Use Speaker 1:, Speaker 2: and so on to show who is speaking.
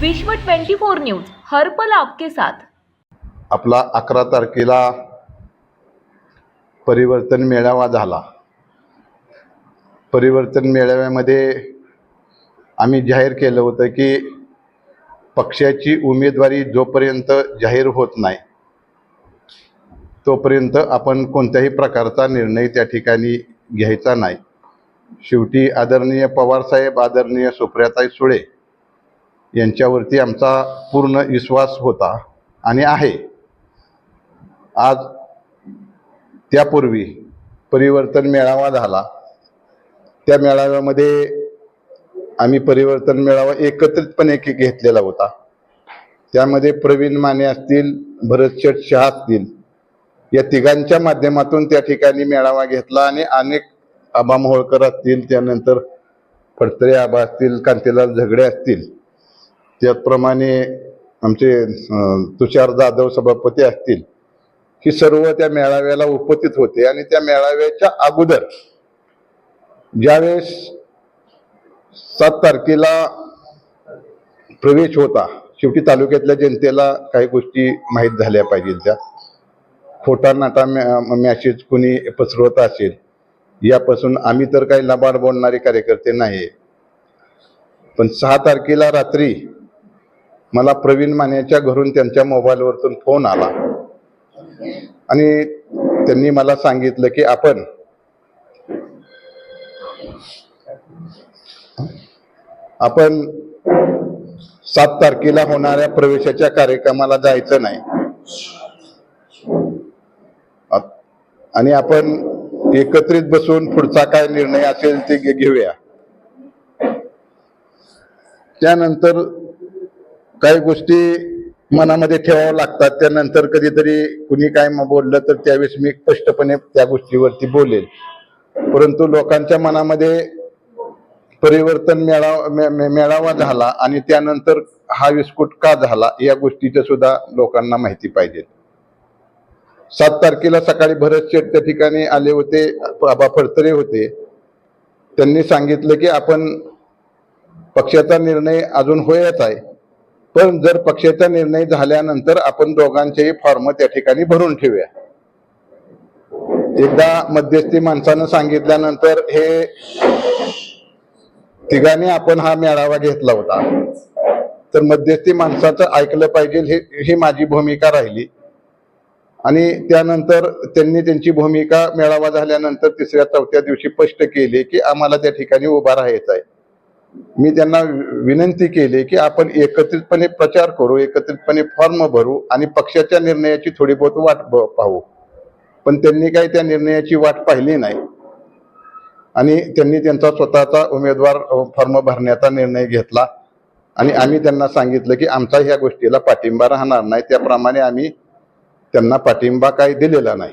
Speaker 1: विश्व 24 न्यूज हर पल आपके साथ.
Speaker 2: आपला अकरा तारखेला परिवर्तन मेळावा झाला. परिवर्तन मेळाव्यामध्ये आम्ही जाहीर केलं होतं की पक्षाची उमेदवारी जोपर्यंत जाहीर होत नाही तोपर्यंत आपण कोणत्याही प्रकारचा निर्णय त्या ठिकाणी घ्यायचा नाही. शेवटी आदरणीय पवारसाहेब आदरणीय सुप्रियाताई सुळे यांच्यावरती आमचा पूर्ण विश्वास होता आणि आहे. आज त्यापूर्वी परिवर्तन मेळावा झाला. त्या मेळाव्यामध्ये आम्ही परिवर्तन मेळावा एकत्रितपणे एक घेतलेला होता. त्यामध्ये प्रवीण माने असतील भरत शेठ शहा असतील या तिघांच्या माध्यमातून त्या ठिकाणी मेळावा घेतला आणि अनेक आबा मोहोळकर असतील त्यानंतर फडतरे आबा असतील कांतीलाल झगडे असतील त्याचप्रमाणे आमचे तुषार जाधव सभापती असतील ही सर्व त्या मेळाव्याला उपस्थित होते. आणि त्या मेळाव्याच्या अगोदर ज्यावेळेस सात तारखेला प्रवेश होता शेवटी तालुक्यातल्या जनतेला काही गोष्टी माहीत झाल्या पाहिजेत त्या खोटा नाटा मॅसेज कुणी पसरवत असेल यापासून आम्ही तर काही लबाड बोलणारे कार्यकर्ते नाही. पण सहा तारखेला रात्री मला प्रवीण मानेच्या घरून त्यांच्या मोबाईलवरतून फोन आला. आणि त्यांनी मला सांगितलं की आपण आपण सात तारखेला होणाऱ्या प्रवेशाच्या कार्यक्रमाला जायचं नाही. आणि आपण एकत्रित बसून पुढचा काय निर्णय असेल ते घेऊया. त्यानंतर काही गोष्टी मनामध्ये ठेवाव्या लागतात. त्यानंतर कधीतरी कुणी काय बोललं तर त्यावेळेस मी स्पष्टपणे त्या गोष्टीवरती बोलेल. परंतु लोकांच्या मनामध्ये परिवर्तन मेळावा मे- मेळावा झाला आणि त्यानंतर हा विस्फोट का झाला या गोष्टीचं सुद्धा लोकांना माहिती पाहिजे. सात तारखेला सकाळी भरत शेठ त्या ठिकाणी आले होते बाबा फडतरे होते. त्यांनी सांगितलं की आपण पक्षाचा निर्णय अजून होयच आहे. पण जर पक्षाचा निर्णय झाल्यानंतर आपण दोघांचेही फॉर्म त्या ठिकाणी भरून ठेवूया. एकदा मध्यस्थी माणसानं सांगितल्यानंतर हे तिघांनी आपण हा मेळावा घेतला होता. तर मध्यस्थी माणसाचं ऐकलं पाहिजे हे ही माझी भूमिका राहिली. आणि त्यानंतर त्यांनी त्यांची भूमिका मेळावा झाल्यानंतर तिसऱ्या चौथ्या दिवशी स्पष्ट केली की आम्हाला त्या ठिकाणी उभा राहायचं आहे मी त्यांना वि- विनंती केली की आपण एकत्रितपणे प्रचार करू एकत्रितपणे फॉर्म भरू आणि पक्षाच्या निर्णयाची थोडी बहुत वाट ब- पाहू. पण त्यांनी काही त्या निर्णयाची वाट पाहिली नाही. आणि त्यांनी त्यांचा स्वतःचा उमेदवार फॉर्म भरण्याचा निर्णय घेतला. आणि आम्ही त्यांना सांगितलं की आमचा ह्या गोष्टीला पाठिंबा राहणार नाही. त्याप्रमाणे आम्ही त्यांना पाठिंबा काही दिलेला नाही.